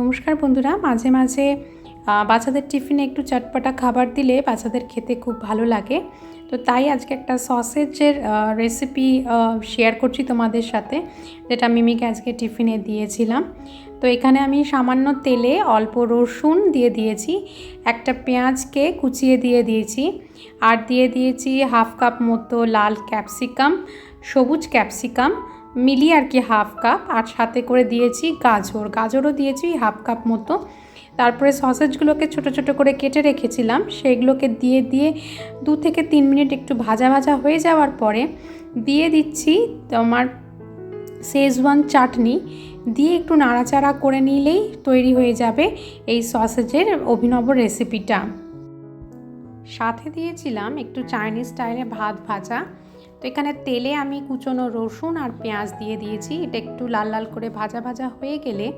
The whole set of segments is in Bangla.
নমস্কার বন্ধুরা, মাঝে মাঝে বাচ্চাদের টিফিনে একটু চটপটা খাবার দিলে বাচ্চাদের খেতে খুব ভালো লাগে। তো তাই আজকে একটা সসেজের রেসিপি শেয়ার করছি তোমাদের সাথে, যেটা মিমিকে আজকে টিফিনে দিয়েছিলাম। তো এখানে আমি সামান্য তেলে অল্প রসুন দিয়ে দিয়েছি, একটা পেঁয়াজকে কুচিয়ে দিয়ে দিয়েছি, আর দিয়ে দিয়েছি হাফ কাপ মতো লাল ক্যাপসিকাম, সবুজ ক্যাপসিকাম মিলিয়ে আর কি হাফ কাপ, আর সাথে করে দিয়েছি গাজর। গাজরও দিয়েছি হাফ কাপ মতো। তারপরে সসেজগুলোকে ছোট ছোট করে কেটে রেখেছিলাম। সেগুলোকে দিয়ে দিয়ে দু থেকে তিন মিনিট একটু ভাজা ভাজা হয়ে যাওয়ার পরে দিয়ে দিচ্ছি তোমার শেজওয়ান চাটনি। দিয়ে একটু নাড়াচাড়া করে নিলেই তৈরি হয়ে যাবে এই সসেজের অভিনব রেসিপিটা। সাথে দিয়েছিলাম একটু চাইনিজ স্টাইলে ভাত ভাজা। তো এখানে তেলে আমি কুচনো রসুন আর পেঁয়াজ দিয়ে দিয়েছি। এটা একটু লাল লাল করে ভাজা ভাজা হয়ে গেলে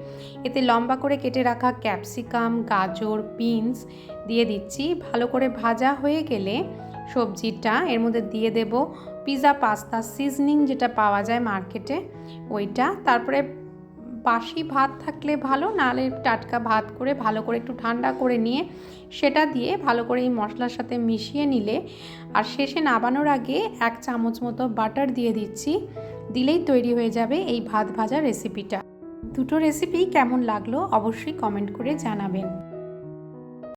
এতে লম্বা করে কেটে রাখা ক্যাপসিকাম, গাজর, বিনস দিয়ে দিচ্ছি। ভালো করে ভাজা হয়ে গেলে সবজিটা, এর মধ্যে দিয়ে দেব পিৎজা পাস্তা, সিজনিং যেটা পাওয়া যায় মার্কেটে, ওইটা। তারপরে বাসি ভাত থাকলে ভালো, নাহলে টাটকা ভাত করে ভালো করে একটু ঠান্ডা করে নিয়ে সেটা দিয়ে ভালো করে এই মশলার সাথে মিশিয়ে নিলে। আর শেষে নাবানোর আগে এক চামচ মতো বাটার দিয়ে দিচ্ছি, দিলেই তৈরি হয়ে যাবে এই ভাত ভাজা রেসিপিটা দুটো রেসিপি কেমন লাগল অবশ্যই কমেন্ট করে জানাবেন।